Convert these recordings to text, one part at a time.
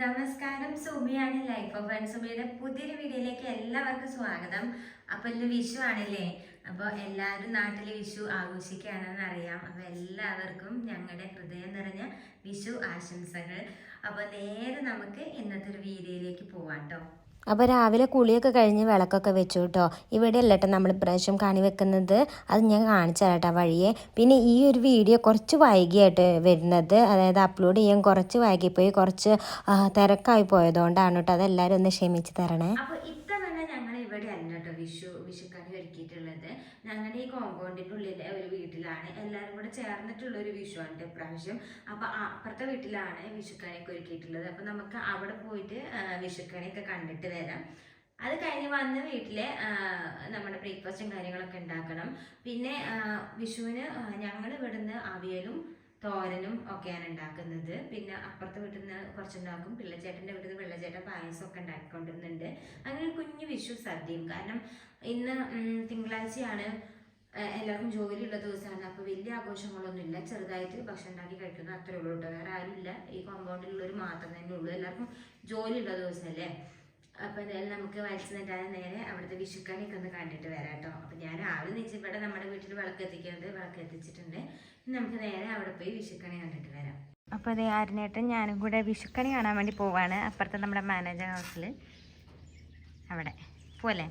നമസ്കാരം. സുമിയാണ് life of and സുമിയുടെ പുതിയൊരു വീഡിയോയിലേക്ക് എല്ലാവർക്കും സ്വാഗതം. അപ്പൊ ഇന്ന് വിഷു ആണല്ലേ? അപ്പോൾ എല്ലാവരും നാട്ടിൽ വിഷു ആഘോഷിക്കുകയാണെന്ന് അറിയാം. അപ്പോൾ എല്ലാവർക്കും ഞങ്ങളുടെ ഹൃദയം നിറഞ്ഞ വിഷു ആശംസകൾ. അപ്പോൾ നേരെ നമുക്ക് ഇന്നത്തെ ഒരു വീഡിയോയിലേക്ക് പോവാട്ടോ അപ്പോൾ രാവിലെ കുളിയൊക്കെ കഴിഞ്ഞ് വിളക്കൊക്കെ വെച്ചു കേട്ടോ. ഇവിടെ അല്ല കേട്ടോ നമ്മൾ ഇപ്രാവശ്യം കണി വെക്കുന്നത്. അത് ഞാൻ കാണിച്ചു തരാട്ടോ വഴിയെ. പിന്നെ ഈ ഒരു വീഡിയോ കുറച്ച് വൈകിയായിട്ട് വരുന്നത്. അതായത് അപ്ലോഡ് ചെയ്യാൻ കുറച്ച് വൈകിപ്പോയി. കുറച്ച് തിരക്കായി പോയതുകൊണ്ടാണ് കേട്ടോ. അതെല്ലാവരും ഒന്ന് ക്ഷമിച്ച് തരണേ. ഇവിടെ അല്ല കേട്ടോ വിഷു വിഷുക്കണി ഒരുക്കിയിട്ടുള്ളത്. ഞങ്ങളുടെ ഈ കോമ്പൗണ്ടിന്റെ ഉള്ളിലെ ഒരു വീട്ടിലാണ്. എല്ലാവരും കൂടെ ചേർന്നിട്ടുള്ള ഒരു വിഷു ആണ് ഇപ്രാവശ്യം അപ്പോൾ അപ്പുറത്തെ വീട്ടിലാണ് വിഷുക്കണിയൊക്കെ ഒരുക്കിയിട്ടുള്ളത്. അപ്പോൾ നമുക്ക് അവിടെ പോയിട്ട് വിഷുക്കണിയൊക്കെ കണ്ടിട്ട് വരാം. അത് കഴിഞ്ഞ് വന്ന് വീട്ടിലെ നമ്മുടെ ബ്രേക്ക്ഫാസ്റ്റും കാര്യങ്ങളൊക്കെ ഉണ്ടാക്കണം. പിന്നെ വിഷുവിന് ഞങ്ങൾ ഇവിടുന്ന് അവിയലും തോരനും ഒക്കെയാണ് ഉണ്ടാക്കുന്നത്. പിന്നെ അപ്പുറത്തെ വീട്ടിൽ നിന്ന് കുറച്ചുണ്ടാക്കും. പിള്ളച്ചേട്ടന്റെ വീട്ടിൽ നിന്ന് പിള്ളച്ചേട്ടൻ പായസം ഒക്കെ ഉണ്ടാക്കിക്കൊണ്ടിരുന്നുണ്ട്. അങ്ങനെ കുഞ്ഞു വിഷു സദ്യയും. കാരണം ഇന്ന് തിങ്കളാഴ്ചയാണ് എല്ലാവർക്കും ജോലിയുള്ള ദിവസമാണ്. അപ്പോൾ വലിയ ആഘോഷങ്ങളൊന്നും ഇല്ല. ചെറുതായിട്ട് ഭക്ഷണം ഉണ്ടാക്കി കഴിക്കുന്നത് അത്രേ ഉള്ളൂ കേട്ടോ. വേറെ ആരുമില്ല ഈ കോമ്പൗണ്ടിലുള്ളവർ മാത്രം തന്നെ ഉള്ളൂ. എല്ലാവർക്കും ജോലിയുള്ള ദിവസമല്ലേ? അപ്പോൾ എന്തായാലും നമുക്ക് വലിച്ചു നിട്ടാതെ നേരെ അവിടുത്തെ വിഷുക്കണിയൊക്കെ ഒന്ന് കണ്ടിട്ട് വരാം കേട്ടോ. അപ്പോൾ ഞാൻ രാവിലെ നീച്ച് ഇവിടെ നമ്മുടെ വീട്ടിൽ വിളക്ക് എത്തിക്കുന്നത് വിളക്ക് എത്തിച്ചിട്ടുണ്ട് ഇനി നമുക്ക് നേരെ അവിടെ പോയി വിഷുക്കണി കണ്ടിട്ട് വരാം. അപ്പോൾ അതേ ആരിനേട്ടൻ ഞാനും കൂടെ വിഷുക്കണി കാണാൻ വേണ്ടി പോവാണ്. അപ്പുറത്തെ നമ്മുടെ മാനേജർ ഹൗസിൽ അവിടെ. പോലെ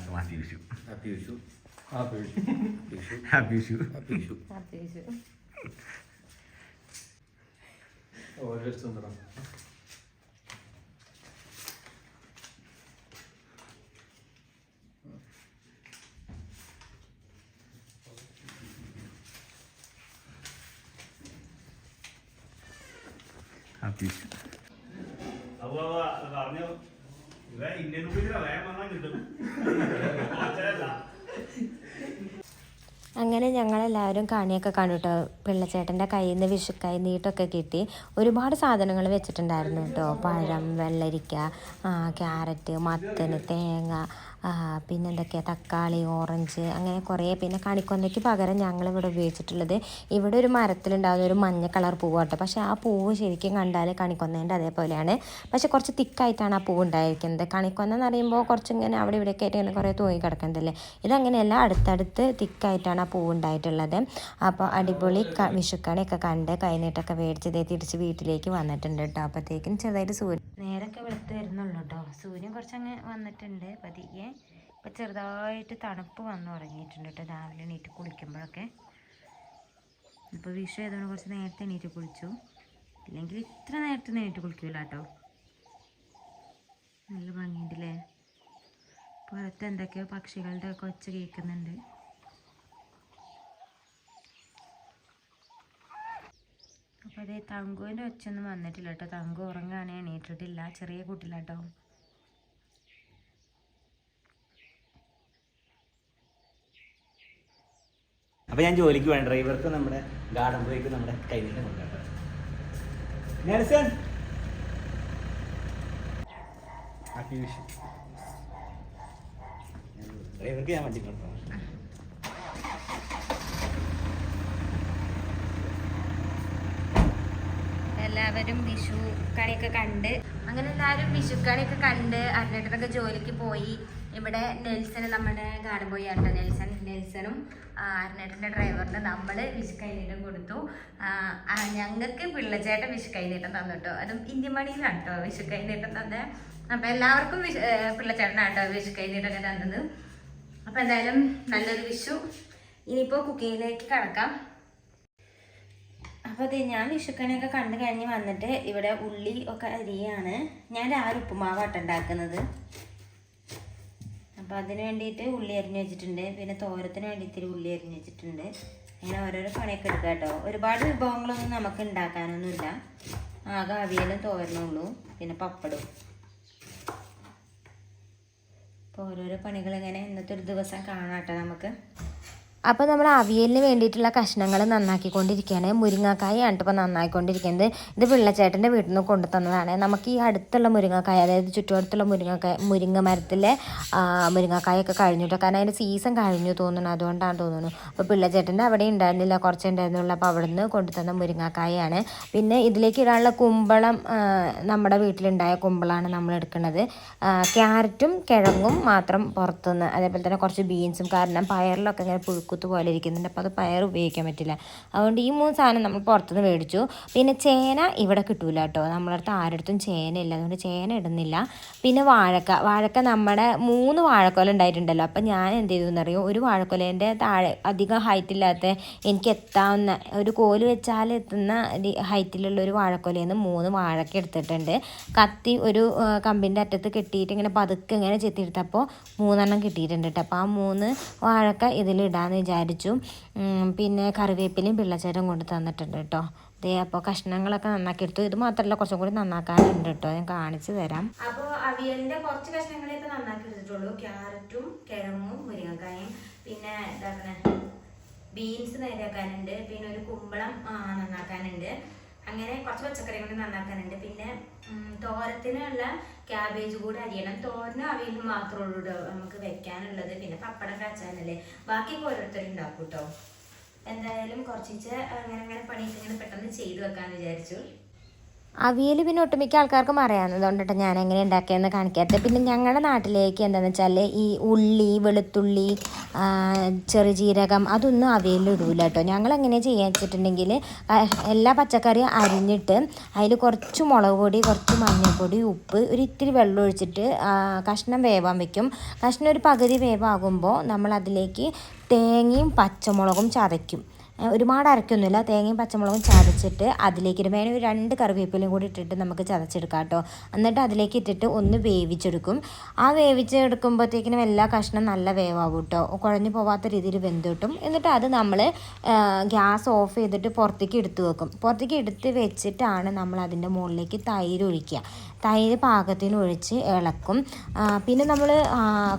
ലാസ്റ്റ് മാറ്റി Vishu Vishu. Vishu. Happy Vishu Vishu. Oh, just Sundaram. Happy Vishu അപ്പൊ പറഞ്ഞു അങ്ങനെ ഞങ്ങളെല്ലാവരും കണിയൊക്കെ കണ്ടു കേട്ടോ പിള്ളച്ചേട്ടന്റെ കയ്യിൽ നിന്ന് വിഷുക്കായി നീട്ടൊക്കെ കിട്ടി. ഒരുപാട് സാധനങ്ങൾ വെച്ചിട്ടുണ്ടായിരുന്നു കേട്ടോ. പഴം വെള്ളരിക്ക ക്യാരറ്റ് മത്തന് തേങ്ങ പിന്നെ എന്തൊക്കെയാ തക്കാളി ഓറഞ്ച് അങ്ങനെ കുറേ പിന്നെ കണിക്കൊന്നയ്ക്ക് പകരം ഞങ്ങൾ ഇവിടെ ഉപയോഗിച്ചിട്ടുള്ളത് ഇവിടെ ഒരു മരത്തിലുണ്ടാകുന്ന ഒരു മഞ്ഞ കളർ പൂവ് കേട്ടോ പക്ഷേ ആ പൂവ് ശരിക്കും കണ്ടാൽ കണിക്കൊന്നേന്റെ അതേപോലെയാണ്. പക്ഷേ കുറച്ച് തിക്കായിട്ടാണ് ആ പൂവ് ഉണ്ടായിരിക്കുന്നത് കണിക്കൊന്ന എന്ന് പറയുമ്പോൾ കുറച്ചിങ്ങനെ അവിടെ ഇവിടെയൊക്കെ ആയിട്ട് ഇങ്ങനെ കുറേ തൂങ്ങി കിടക്കുന്നതല്ലേ? ഇതങ്ങനെയല്ല അടുത്തടുത്ത് തിക്കായിട്ടാണ് ആ പൂവ് ഉണ്ടായിട്ടുള്ളത് അപ്പോൾ അടിപൊളി വിഷുക്കണിയൊക്കെ കണ്ട് കൈനീട്ടൊക്കെ മേടിച്ച് ഇതേ തിരിച്ച് വീട്ടിലേക്ക് വന്നിട്ടുണ്ട് കേട്ടോ. അപ്പോഴത്തേക്കും ചെറുതായിട്ട് സൂര്യൻ നേരൊക്കെ വെളുത്ത് വരുന്നുള്ളൂ കേട്ടോ. സൂര്യൻ കുറച്ചങ്ങ് വന്നിട്ടുണ്ട് പതിയെ. ഇപ്പം ചെറുതായിട്ട് തണുപ്പ് വന്നു തുടങ്ങിയിട്ടുണ്ട് കേട്ടോ. രാവിലെ എണീറ്റ് കുളിക്കുമ്പോഴൊക്കെ. ഇപ്പോൾ വിഷു ആയതുകൊണ്ട് കുറച്ച് നേരത്തെ എണീറ്റ് കുളിച്ചു. ഇല്ലെങ്കിൽ ഇത്ര നേരത്തെ എണീറ്റ് കുളിക്കില്ല കേട്ടോ. നല്ല ഭംഗിയുണ്ടല്ലേ? പുറത്ത് എന്തൊക്കെയോ പക്ഷികളുടെ ഒക്കെ ഒച്ച കേൾക്കുന്നുണ്ട്. അപ്പോൾ അതേ തങ്കുവിന്റെ ഒച്ചയൊന്നും വന്നിട്ടില്ല കേട്ടോ. തങ്കു ഉറങ്ങാനേ എണീറ്റിട്ടില്ല. ചെറിയ കുട്ടിയില്ല കേട്ടോ അപ്പോൾ ഞാൻ ജോലിക്ക് വേണ്ട ഡ്രൈവർക്ക് നമ്മുടെ ഗാർഡൻ ബോയ്ക്ക് നമ്മുടെ കൈനീട്ടം കൊണ്ടുവരാം നെൽസൺ ഡ്രൈവർക്ക് ഞാൻ വണ്ടി കൊണ്ടുപോകാം എല്ലാവരും വിഷു കണിയൊക്കെ കണ്ട്. അങ്ങനെ എല്ലാവരും വിഷുക്കണിയൊക്കെ കണ്ട് അന്നേട്ടനൊക്കെ ജോലിക്ക് പോയി. ഇവിടെ നെൽസൺ നമ്മുടെ ഗാർഡൻ ബോയ് ആട്ടോ. നെൽസൺ നെൽസണും അരനേട്ടന്റെ ഡ്രൈവറിന് നമ്മൾ വിഷു കൈനീട്ടം കൊടുത്തു. ഞങ്ങൾക്ക് പിള്ളച്ചേട്ടൻ വിഷു കൈനീട്ടം തന്നു കേട്ടോ അതും ഇന്ത്യൻ മണിയിലാണ് കേട്ടോ വിഷു കൈനീട്ടം തന്നെ. അപ്പം എല്ലാവർക്കും വിഷ് പിള്ളച്ചേട്ടനാണ് കേട്ടോ വിഷു കൈനീട്ടൊക്കെ തന്നത്. അപ്പം എന്തായാലും നല്ലൊരു വിഷു ഇനിയിപ്പോൾ കുക്കിങ്ങിലേക്ക് കടക്കാം. അപ്പോൾ അതെ ഞാൻ വിഷുക്കണിയൊക്കെ കണ്ടു കഴിഞ്ഞ് വന്നിട്ട് ഇവിടെ ഉള്ളി ഒക്കെ അരിയാണ്. ഞാൻ രാവിലെ ഉപ്പുമാവാട്ട ഉണ്ടാക്കുന്നത്. അപ്പോൾ അതിന് വേണ്ടിയിട്ട് ഉള്ളി അരിഞ്ഞ് വെച്ചിട്ടുണ്ട്. പിന്നെ തോരത്തിന് വേണ്ടി ഉള്ളി അരിഞ്ഞ് വെച്ചിട്ടുണ്ട്. അങ്ങനെ ഓരോരോ പണിയൊക്കെ എടുക്കുക കേട്ടോ. ഒരുപാട് വിഭവങ്ങളൊന്നും നമുക്ക് ഉണ്ടാക്കാനൊന്നുമില്ല. ആകെ അവിയലും തോരനുള്ളൂ പിന്നെ പപ്പടും അപ്പോൾ ഓരോരോ പണികൾ ഇങ്ങനെ ഇന്നത്തെ ഒരു ദിവസം കാണാം കേട്ടോ നമുക്ക്. അപ്പോൾ നമ്മൾ അവിയലിന് വേണ്ടിയിട്ടുള്ള കഷ്ണങ്ങൾ നന്നാക്കിക്കൊണ്ടിരിക്കുകയാണ്. മുരിങ്ങക്കായാണ് ഇപ്പോൾ നന്നാക്കിക്കൊണ്ടിരിക്കുന്നത് ഇത് പിള്ളച്ചേട്ടന്റെ വീട്ടിൽ നിന്ന് കൊണ്ടു തന്നതാണ് നമുക്ക് ഈ അടുത്തുള്ള മുരിങ്ങക്കായ അതായത് ചുറ്റുവട്ടത്തുള്ള മുരിങ്ങക്കായ മുരിങ്ങ മരത്തിലെ മുരിങ്ങക്കായൊക്കെ കഴിഞ്ഞിട്ടോ? കാരണം അതിന്റെ സീസൺ കഴിഞ്ഞു തോന്നുന്നു. അതുകൊണ്ടാണ് തോന്നുന്നു. അപ്പോൾ പിള്ളച്ചേട്ടന്റെ അവിടെ ഉണ്ടായിരുന്നില്ല. കുറച്ച് ഉണ്ടായിരുന്നുള്ളൂ. അപ്പോൾ അവിടെ നിന്ന് കൊണ്ടു തന്ന മുരിങ്ങക്കായാണ്. പിന്നെ ഇതിലേക്ക് ഇടാനുള്ള കുമ്പളം നമ്മുടെ വീട്ടിലുണ്ടായ കുമ്പളമാണ് നമ്മൾ എടുക്കുന്നത്. ക്യാരറ്റും കിഴങ്ങും മാത്രം പുറത്തുനിന്ന് അതേപോലെ തന്നെ കുറച്ച് ബീൻസും കാരണം പയറിലൊക്കെ ഇങ്ങനെ പുഴുക്കുത്ത് പോലെ ഇരിക്കുന്നുണ്ട്. അപ്പോൾ അത് പയർ ഉപയോഗിക്കാൻ പറ്റില്ല. അതുകൊണ്ട് ഈ മൂന്ന് സാധനം നമ്മൾ പുറത്തുനിന്ന് മേടിച്ചു. പിന്നെ ചേന ഇവിടെ കിട്ടൂല കേട്ടോ. നമ്മളടുത്ത് ആരുടെ ചേന ഇല്ല. അതുകൊണ്ട് ചേന ഇടുന്നില്ല. പിന്നെ വാഴക്ക. വാഴക്ക നമ്മുടെ മൂന്ന് വാഴക്കൊല ഉണ്ടായിട്ടുണ്ടല്ലോ. അപ്പം ഞാൻ എന്ത് ചെയ്തു എന്നറിയോ ഒരു വാഴക്കൊലേന്റെ താഴെ അധികം ഹൈറ്റ് ഇല്ലാത്ത എനിക്ക് എത്താവുന്ന ഒരു കോൽ വെച്ചാൽ എത്തുന്ന ഹൈറ്റിലുള്ള ഒരു വാഴക്കൊലയിൽ നിന്ന് മൂന്ന് വാഴക്ക എടുത്തിട്ടുണ്ട്. കത്തി ഒരു കമ്പിന്റെ അറ്റത്ത് കെട്ടിയിട്ട് ഇങ്ങനെ പതുക്കെ ഇങ്ങനെ ചെത്തിയെടുത്തപ്പോൾ മൂന്നെണ്ണം കിട്ടിയിട്ടുണ്ട് കേട്ടോ. അപ്പോൾ ആ മൂന്ന് വാഴക്ക ഇതിലിടാന്ന് വിചാരിച്ചു. പിന്നെ കറിവേപ്പിലയും പിള്ളച്ചേരും കൊണ്ട് തന്നിട്ടുണ്ട് കേട്ടോ ദേ അപ്പോൾ കഷ്ണങ്ങളൊക്കെ നന്നാക്കി എടുത്തു. ഇത് മാത്രമല്ല കുറച്ചും കൂടി നന്നാക്കാനുണ്ട് കേട്ടോ ഞാൻ കാണിച്ചു തരാം. അപ്പോൾ അവിയലിന്റെ കുറച്ച് കഷ്ണങ്ങളെ ഇപ്പോൾ നന്നാക്കി എടുത്തിട്ടുള്ളൂ. ക്യാരറ്റും കിഴങ്ങും മുരിങ്ങക്കായും പിന്നെ ഇതാക്കണ ബീൻസ് നേരാക്കാനുണ്ട് പിന്നെ ഒരു കുമ്പളം നന്നാക്കാനുണ്ട്. അങ്ങനെ കുറച്ച് പച്ചക്കറി കൊണ്ട് നന്നാക്കാനുണ്ട്. പിന്നെ തോരത്തിനുള്ള ക്യാബേജ് കൂടെ അരിയണം. തോരനും അവയിൽ മാത്രമേ ഉള്ളൂ നമുക്ക് വെക്കാനുള്ളത്. പിന്നെ പപ്പടം കാച്ചാനല്ലേ ബാക്കി ഓരോരുത്തരും ഉണ്ടാക്കും കേട്ടോ എന്തായാലും കുറച്ചിച്ച് അങ്ങനെ അങ്ങനെ പണിയൊക്കെ ഇങ്ങനെ പെട്ടെന്ന് ചെയ്തു വെക്കാന്ന് വിചാരിച്ചു. അവിയൽ പിന്നെ ഒട്ടുമിക്ക ആൾക്കാർക്കും അറിയാവുന്നതുകൊണ്ട് കേട്ടോ ഞാൻ എങ്ങനെ ഉണ്ടാക്കിയെന്ന് കാണിക്കാത്തത് പിന്നെ ഞങ്ങളുടെ നാട്ടിലേക്ക് എന്താണെന്ന് വെച്ചാൽ ഈ ഉള്ളി വെളുത്തുള്ളി ചെറുജീരകം അതൊന്നും അവിയലിൽ ഇടൂല കേട്ടോ ഞങ്ങൾ എങ്ങനെ ചെയ്യാന്ന് വെച്ചിട്ടുണ്ടെങ്കിൽ എല്ലാ പച്ചക്കറിയും അരിഞ്ഞിട്ട് അതിൽ കുറച്ച് മുളക് പൊടി കുറച്ച് മഞ്ഞൾപ്പൊടി ഉപ്പ് ഒരു ഇത്തിരി വെള്ളം ഒഴിച്ചിട്ട് കഷ്ണം വേവാൻ വെക്കും. കഷ്ണം ഒരു പകുതി വേവാകുമ്പോൾ നമ്മൾ അതിലേക്ക് തേങ്ങയും പച്ചമുളകും ചതയ്ക്കും. ഒരുപാട് അരക്കൊന്നുമില്ല. തേങ്ങയും പച്ചമുളകും ചതച്ചിട്ട് അതിലേക്ക് ഇടും വേണമെങ്കിൽ രണ്ട് കറിവേപ്പിലയും കൂടി ഇട്ടിട്ട് നമുക്ക് ചതച്ചെടുക്കാം കേട്ടോ. എന്നിട്ട് അതിലേക്ക് ഇട്ടിട്ട് ഒന്ന് വേവിച്ചെടുക്കും. ആ വേവിച്ചെടുക്കുമ്പോഴത്തേക്കിനും എല്ലാ കഷ്ണം നല്ല വേവാകും കേട്ടോ. കുഴഞ്ഞു പോവാത്ത രീതിയിൽ വെന്ത് കിട്ടും. എന്നിട്ട് അത് നമ്മൾ ഗ്യാസ് ഓഫ് ചെയ്തിട്ട് പുറത്തേക്ക് എടുത്ത് വെക്കും. പുറത്തേക്ക് എടുത്ത് വെച്ചിട്ടാണ് നമ്മൾ അതിന്റെ മുകളിലേക്ക് തൈര് ഒഴിക്കുക. തൈര് പാകത്തിന് ഒഴിച്ച് ഇളക്കും. പിന്നെ നമ്മൾ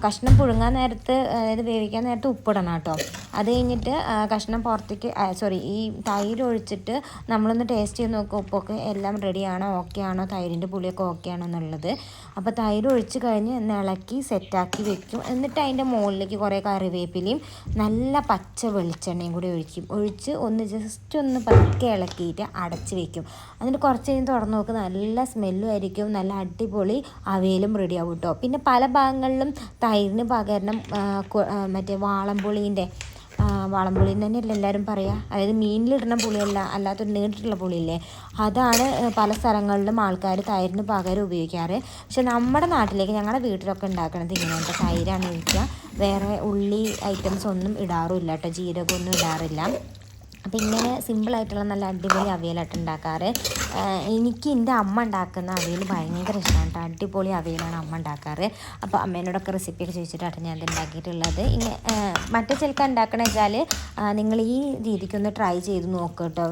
കഷ്ണം പുഴുങ്ങാൻ നേരത്ത് അതായത് വേവിക്കാൻ നേരത്ത് ഉപ്പിടണം കേട്ടോ. അത് കഴിഞ്ഞിട്ട് കഷ്ണം പുറത്തേക്ക് സോറി ഈ തൈര് ഒഴിച്ചിട്ട് നമ്മളൊന്ന് ടേസ്റ്റ് ചെയ്ത് നോക്കുക ഉപ്പൊക്കെ എല്ലാം റെഡിയാണോ ഓക്കെ ആണോ തൈരിന്റെ പുളിയൊക്കെ ഓക്കെ ആണോ എന്നുള്ളത്. അപ്പോൾ തൈര് ഒഴിച്ച് കഴിഞ്ഞ് ഇളക്കി സെറ്റാക്കി വെക്കും. എന്നിട്ട് അതിന്റെ മുകളിലേക്ക് കുറേ കറിവേപ്പിലയും നല്ല പച്ച വെളിച്ചെണ്ണയും കൂടി ഒഴിക്കും. ഒഴിച്ച് ഒന്ന് ജസ്റ്റ് ഒന്ന് പതുക്കെ ഇളക്കിയിട്ട് അടച്ച് വെക്കും. എന്നിട്ട് കുറച്ച് കഴിഞ്ഞ് തുറന്ന് നോക്ക് നല്ല സ്മെല്ലും ആയിരിക്കും. നല്ല അടിപൊളി അവയിലും റെഡി ആവും കേട്ടോ പിന്നെ പല ഭാഗങ്ങളിലും തൈരിന് പകരം ആ, കു- മറ്റേ വാളംപുളീന്റെ വാളംപുളി തന്നെയല്ലേ എല്ലാവരും പറയുക അതായത് മീനിലിടുന്ന പുളിയല്ല അല്ലാത്തൊരു നീണ്ടിട്ടുള്ള പുളിയില്ലേ? അതാണ് പല സ്ഥലങ്ങളിലും ആൾക്കാർ തൈരിന് പകരം ഉപയോഗിക്കാറ്. പക്ഷെ നമ്മുടെ നാട്ടിലേക്ക് ഞങ്ങളുടെ വീട്ടിലൊക്കെ ഉണ്ടാക്കുന്നത് ഇങ്ങനെയുണ്ട് തൈരാണ് ഒഴിക്കുക വേറെ ഉള്ളി ഐറ്റംസ് ഒന്നും ഇടാറുമില്ല കേട്ടോ. ജീരകമൊന്നും ഇടാറില്ല. അപ്പം ഇങ്ങനെ സിമ്പിളായിട്ടുള്ള നല്ല അടിപൊളി അവിയലായിട്ട് ഉണ്ടാക്കാറ്. എനിക്ക് എന്റെ അമ്മ ഉണ്ടാക്കുന്ന അവിയൽ ഭയങ്കര ഇഷ്ടമാണ് കേട്ടോ അടിപൊളി അവിയലാണ് അമ്മ ഉണ്ടാക്കാറ്. അപ്പോൾ അമ്മേനോടൊക്കെ റെസിപ്പിയൊക്കെ ചോദിച്ചിട്ടാണ് ഞാൻ ഇത് ഉണ്ടാക്കിയിട്ടുള്ളത്. ഇങ്ങനെ മറ്റേ ചിലക്ക ഉണ്ടാക്കണ വെച്ചാൽ നിങ്ങൾ ഈ രീതിക്കൊന്ന് ട്രൈ ചെയ്ത് നോക്കുക കേട്ടോ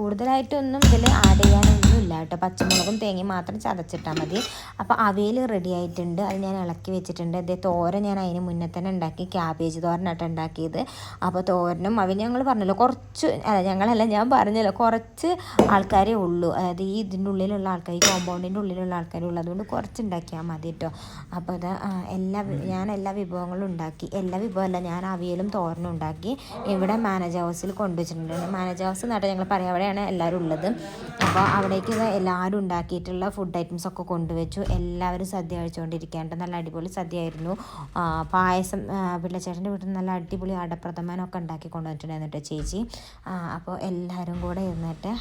കൂടുതലായിട്ടൊന്നും ഇതിൽ ആഡ് ചെയ്യാനൊന്നും ഒന്നുമില്ല കേട്ടോ. പച്ചമുളകും തേങ്ങയും മാത്രം ചതച്ചിട്ടാൽ മതി. അപ്പോൾ അവയിൽ റെഡി ആയിട്ടുണ്ട്. അത് ഞാൻ ഇളക്കി വെച്ചിട്ടുണ്ട്. ഇതേ തോരൻ ഞാൻ അതിന് മുന്നേ തന്നെ ഉണ്ടാക്കി. ക്യാബേജ് തോരനായിട്ട് ഉണ്ടാക്കിയത്. അപ്പോൾ തോരനും അവ ഞങ്ങൾ പറഞ്ഞല്ലോ കുറച്ച് അല്ല ഞങ്ങളല്ല ഞാൻ പറഞ്ഞല്ലോ കുറച്ച് ആൾക്കാരേ ഉള്ളൂ. അതായത് ഈ ഇതിന്റെ ഉള്ളിലുള്ള ആൾക്കാർ ഈ കോമ്പൗണ്ടിന്റെ ഉള്ളിലുള്ള ആൾക്കാരേ ഉള്ളൂ. അതുകൊണ്ട് കുറച്ച് ഉണ്ടാക്കിയാൽ മതി കേട്ടോ. അപ്പോൾ അത് എല്ലാ ഞാൻ എല്ലാ വിഭവങ്ങളും ഉണ്ടാക്കി. എല്ലാ വിഭവമല്ല ഞാൻ അവിയലും തോരനും ഉണ്ടാക്കി. ഇവിടെ മാനേജ് ഹൗസിൽ കൊണ്ടുവച്ചിട്ടുണ്ട്. മാനേജ് ഹൗസ് എന്നിട്ട് ഞങ്ങൾ പറയാം അവിടെയാണ് എല്ലാവരും ഉള്ളത്. അപ്പോൾ അവിടേക്ക് ഇത് എല്ലാവരും ഉണ്ടാക്കിയിട്ടുള്ള ഫുഡ് ഐറ്റംസ് ഒക്കെ കൊണ്ടുവച്ചു. എല്ലാവരും സദ്യ കഴിച്ചുകൊണ്ടിരിക്കുകയാണ് നല്ല അടിപൊളി സദ്യയായിരുന്നു. പായസം പിള്ളച്ചേട്ടന്റെ വീട്ടിൽ നല്ല അടിപൊളി അടപ്രഥമനൊക്കെ ഉണ്ടാക്കി കൊണ്ടുവന്നിട്ടുണ്ടായിരുന്നു ചേച്ചി. അപ്പോൾ എല്ലാവരും കൂടെ ഇരുന്നിട്ട്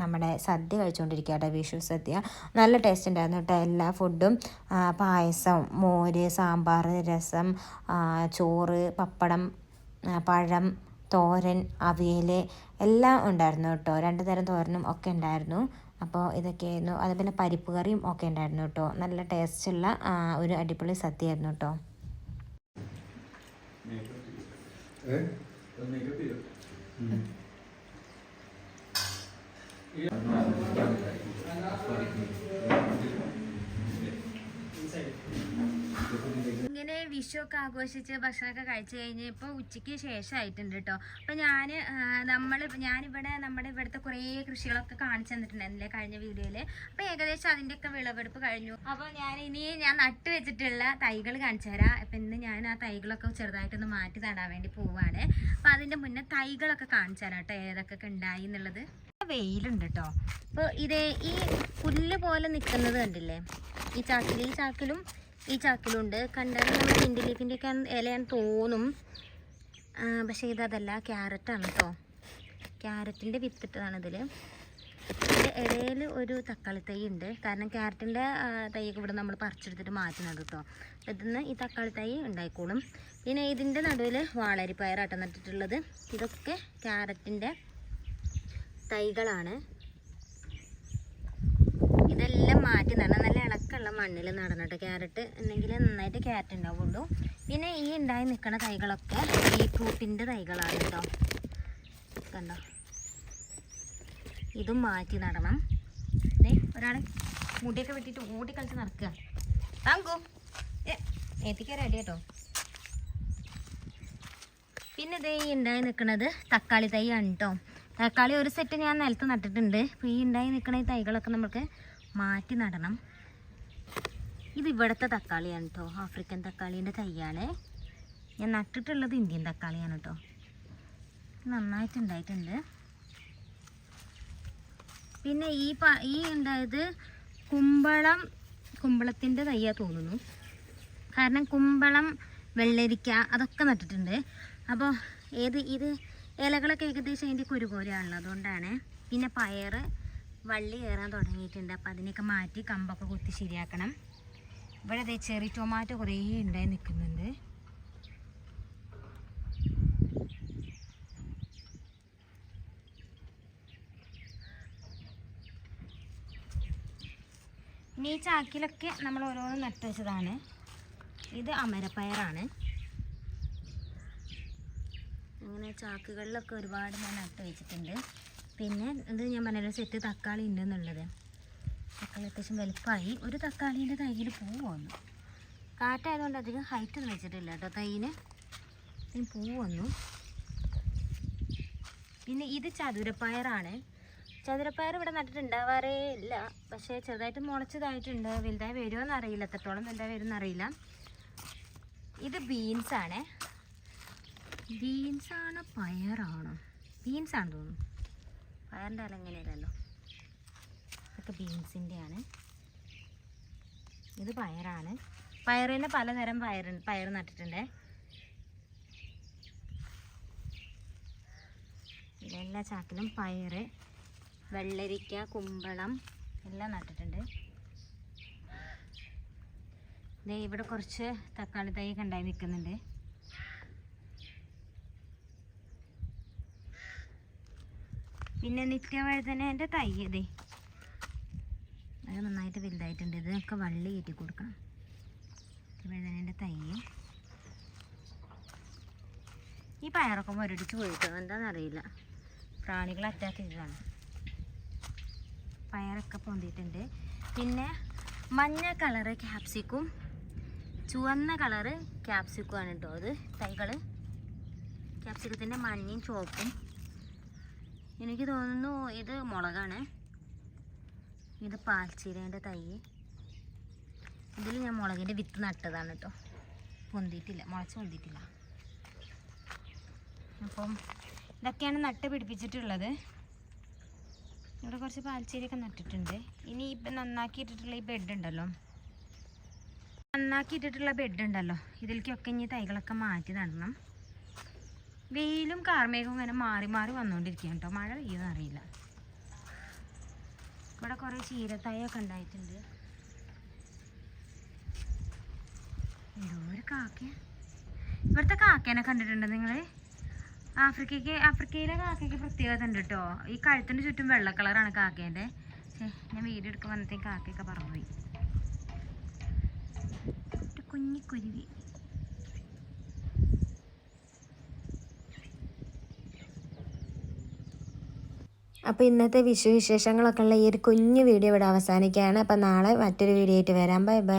നമ്മുടെ സദ്യ കഴിച്ചുകൊണ്ടിരിക്കുക കേട്ടോ വിഷു സദ്യ. നല്ല ടേസ്റ്റ് ഉണ്ടായിരുന്നു കേട്ടോ എല്ലാ ഫുഡും പായസം മോര് സാമ്പാർ രസം ചോറ് പപ്പടം പഴം തോരൻ അവിയൽ എല്ലാം ഉണ്ടായിരുന്നു കേട്ടോ. രണ്ട് തരം തോരനും ഒക്കെ ഉണ്ടായിരുന്നു. അപ്പോൾ ഇതൊക്കെയായിരുന്നു അതുപോലെ പരിപ്പ് കറിയും ഒക്കെ ഉണ്ടായിരുന്നു കേട്ടോ. നല്ല ടേസ്റ്റുള്ള ആ, ഒരു അടിപൊളി സദ്യ സദ്യയായിരുന്നു കേട്ടോ. ഇങ്ങനെ വിഷു ഒക്കെ ആഘോഷിച്ച് ഭക്ഷണമൊക്കെ കഴിച്ചു കഴിഞ്ഞ് ഇപ്പോൾ ഉച്ചയ്ക്ക് ശേഷമായിട്ടുണ്ട് കേട്ടോ അപ്പോൾ ഞാൻ നമ്മൾ ഞാനിവിടെ നമ്മുടെ ഇവിടുത്തെ കുറേ കൃഷികളൊക്കെ കാണിച്ചു തന്നിട്ടുണ്ടായിരുന്നില്ലേ കഴിഞ്ഞ വീഡിയോയിൽ അപ്പോൾ ഏകദേശം അതിന്റെയൊക്കെ വിളവെടുപ്പ് കഴിഞ്ഞു. അപ്പോൾ ഞാൻ ഇനി ഞാൻ നട്ട് വെച്ചിട്ടുള്ള തൈകൾ കാണിച്ചു തരാം. അപ്പം ഇന്ന് ഞാൻ ആ തൈകളൊക്കെ ചെറുതായിട്ടൊന്ന് മാറ്റി നടാൻ വേണ്ടി പോവാണ്. അപ്പോൾ അതിന്റെ മുന്നേ തൈകളൊക്കെ കാണിച്ചു തരാം കേട്ടോ ഏതൊക്കെ ഉണ്ടായി എന്നുള്ളത്. വെയിലുണ്ട് കേട്ടോ അപ്പോൾ ഇതേ ഈ പുല്ല് പോലെ നിൽക്കുന്നത് കണ്ടില്ലേ? ഈ ചാക്കിൽ ഈ ചാക്കിലും ഈ ചാക്കിലുണ്ട്. കണ്ടാൽ നമ്മൾ ഇൻഡി ലീഫിന്റെയൊക്കെ ഇലയാന്ന് തോന്നും. പക്ഷേ ഇതല്ല ക്യാരറ്റാണ് കേട്ടോ ക്യാരറ്റിന്റെ വിത്തിട്ടതാണ് ഇതിൽ ഇതിന്റെ ഇടയിൽ ഒരു തക്കാളി തൈ ഉണ്ട്. കാരണം ക്യാരറ്റിന്റെ തൈയൊക്കെ ഇവിടെ നമ്മൾ പറിച്ചെടുത്തിട്ട് മാറ്റുന്നത് കേട്ടോ ഇതിന്ന് ഈ തക്കാളി തൈ ഉണ്ടായിക്കോളും. പിന്നെ ഇതിന്റെ നടുവിൽ വാളരിപ്പയറാട്ടം നട്ടിട്ടുള്ളത്. ഇതൊക്കെ ക്യാരറ്റിന്റെ തൈകളാണ്. ഇതെല്ലാം മാറ്റി നടണം നല്ല ഇളക്കമുള്ള മണ്ണിൽ നടണം കേട്ടോ ക്യാരറ്റ് എന്നെങ്കിൽ നന്നായിട്ട് ക്യാരറ്റ് ഉണ്ടാവുള്ളൂ പിന്നെ ഈ ഉണ്ടായി നിൽക്കുന്ന തൈകളൊക്കെ ഈ ഫ്രൂട്ടിന്റെ തൈകളാണ് കേട്ടോ കണ്ടോ? ഇതും മാറ്റി നടണം. ദേ ഒരാൾ മുടിയൊക്കെ വെട്ടിയിട്ട് ഓടി കളിച്ച് നടക്കുക താങ്കു ഏ നേത്തിക്ക് റെഡി കേട്ടോ പിന്നെ ഇതേ ഈ ഉണ്ടായി നിൽക്കുന്നത് തക്കാളി തൈയാണ് കേട്ടോ തക്കാളി ഒരു സെറ്റ് ഞാൻ നിലത്ത് നട്ടിട്ടുണ്ട്. അപ്പോൾ ഈ ഉണ്ടായി നിൽക്കുന്ന ഈ തൈകളൊക്കെ നമുക്ക് മാറ്റി നടണം. ഇത് ഇവിടുത്തെ തക്കാളിയാണ് കേട്ടോ ആഫ്രിക്കൻ തക്കാളീന്റെ തൈയാണ്. ഞാൻ നട്ടിട്ടുള്ളത് ഇന്ത്യൻ തക്കാളിയാണ് കേട്ടോ നന്നായിട്ടുണ്ടായിട്ടുണ്ട് പിന്നെ ഈ പ ഈ ഉണ്ടായത് കുമ്പളം കുമ്പളത്തിന്റെ തയ്യാ തോന്നുന്നു. കാരണം കുമ്പളം വെള്ളരിക്ക അതൊക്കെ നട്ടിട്ടുണ്ട്. അപ്പോൾ ഏത് ഇത് ഇലകളൊക്കെ ഏകദേശം അതിന്റെ കുരുപോലെയാണല്ലോ അതുകൊണ്ടാണ്. പിന്നെ പയർ വള്ളി കയറാൻ തുടങ്ങിയിട്ടുണ്ട്. അപ്പോൾ അതിനെയൊക്കെ മാറ്റി കമ്പൊക്കെ കുത്തി ശരിയാക്കണം. ഇവിടെ അതെ ചെറി ടൊമാറ്റോ കുറേ ഉണ്ടായി നിൽക്കുന്നുണ്ട്. ഇനി ഈ ചാക്കിലൊക്കെ നമ്മൾ ഓരോന്നും നട്ട് വെച്ചതാണ്. ഇത് അമരപ്പയറാണ്. അങ്ങനെ ചാക്കുകളിലൊക്കെ ഒരുപാട് ഞാൻ നട്ട് വെച്ചിട്ടുണ്ട്. പിന്നെ ഇത് ഞാൻ പറഞ്ഞ സെറ്റ് തക്കാളി ഉണ്ടെന്നുള്ളത്. തക്കാളി അത്യാവശ്യം വലുപ്പമായി ഒരു തക്കാളീന്റെ തൈയിൽ പൂ വന്നു കാറ്റായതുകൊണ്ട് അധികം ഹൈറ്റ് ഒന്നും വെച്ചിട്ടില്ല കേട്ടോ തൈന് ഇതിന് പൂ വന്നു പിന്നെ ഇത് ചതുരപ്പയറാണ്. ചതുരപ്പയർ ഇവിടെ നട്ടിട്ടുണ്ടാവാറേ ഇല്ല. പക്ഷേ ചെറുതായിട്ട് മുളച്ചതായിട്ടുണ്ട്. വലുതായി വരുമോ എന്നറിയില്ല എത്രത്തോളം വലുതായി വരുമെന്ന് അറിയില്ല. ഇത് ബീൻസ് ആണ്. ബീൻസ് ആണോ പയറാണോ? ബീൻസാണെന്ന് തോന്നുന്നു. പയറിന്റെ അല എങ്ങനെയല്ലല്ലോ ഇതൊക്കെ ബീൻസിന്റെ ആണ് ഇത് പയറാണ്. പയറിന് പലതരം പയർ പയർ നട്ടിട്ടുണ്ട്. ഇതെല്ലാ ചാക്കിലും പയർ വെള്ളരിക്ക കുമ്പളം എല്ലാം നട്ടിട്ടുണ്ട്. ദേ ഇവിടെ കുറച്ച് തക്കാളി തൈ കണ്ടായി നിൽക്കുന്നുണ്ട്. പിന്നെ നിത്യവഴുതനേന്റെ തൈ ഇതേ അത് നന്നായിട്ട് വലുതായിട്ടുണ്ട്. ഇതൊക്കെ വള്ളി കയറ്റി കൊടുക്കണം. വഴുതനേന്റെ തൈ ഈ പയറൊക്കെ മുരടിച്ച് പോയിട്ടോ? എന്താണെന്നറിയില്ല പ്രാണികൾ അറ്റാക്ക് ചെയ്തതാണ്. പയറൊക്കെ പൊന്തിയിട്ടുണ്ട്. പിന്നെ മഞ്ഞ കളറ് ക്യാപ്സിക്കും ചുവന്ന കളറ് ക്യാപ്സിക്കും ആണ് കേട്ടോ അത് തൈകൾ ക്യാപ്സിക്കത്തിന്റെ മഞ്ഞയും ചുവപ്പും. എനിക്ക് തോന്നുന്നു ഇത് മുളകാണ്. ഇത് പാൽച്ചീരേന്റെ തൈ. ഇതിൽ ഞാൻ മുളകിന്റെ വിത്ത് നട്ടതാണ് കേട്ടോ പൊന്തിയിട്ടില്ല മുളച്ച് പൊന്തിയിട്ടില്ല. അപ്പം ഇതൊക്കെയാണ് നട്ട് പിടിപ്പിച്ചിട്ടുള്ളത്. ഇവിടെ കുറച്ച് പാൽച്ചീരയൊക്കെ നട്ടിട്ടുണ്ട്. ഇനി ഇപ്പം നന്നാക്കിയിട്ടിട്ടുള്ള ഈ ബെഡ് ഉണ്ടല്ലോ. നന്നാക്കിയിട്ടിട്ടുള്ള ബെഡ് ഉണ്ടല്ലോ. ഇതിലേക്കൊക്കെ ഇനി തൈകളൊക്കെ മാറ്റി നടണം. വെയിലും കാർമേഘവും ഇങ്ങനെ മാറി മാറി വന്നുകൊണ്ടിരിക്കുകയാണ് കേട്ടോ മഴ പെയ്യുമെന്ന് അറിയില്ല. ഇവിടെ കുറേ ചീരത്തായൊക്കെ ഉണ്ടായിട്ടുണ്ട്. ഒരു കാക്ക ഇവിടുത്തെ കാക്കേനെ കണ്ടിട്ടുണ്ടോ നിങ്ങൾ ആഫ്രിക്കയ്ക്ക് ആഫ്രിക്കയിലെ കാക്കയ്ക്ക് പ്രത്യേകത ഉണ്ട് കേട്ടോ. ഈ കഴുത്തിന് ചുറ്റും വെള്ള കളറാണ് കാക്കേന്റെ. ഞാൻ വീഡിയോ എടുക്കാൻ വന്നത്തേക്ക് കാക്കയൊക്കെ പറന്നുപോയി. ഒരു കുഞ്ഞിക്കുരുവി അപ്പോൾ ഇന്നത്തെ വിശുവിശേഷങ്ങളൊക്കെ ഉള്ള ഈ ഒരു കുഞ്ഞു വീഡിയോ ഇവിടെ അവസാനിക്കുകയാണ്. അപ്പോൾ നാളെ മറ്റൊരു വീഡിയോ ആയിട്ട് വരാം. Bye bye.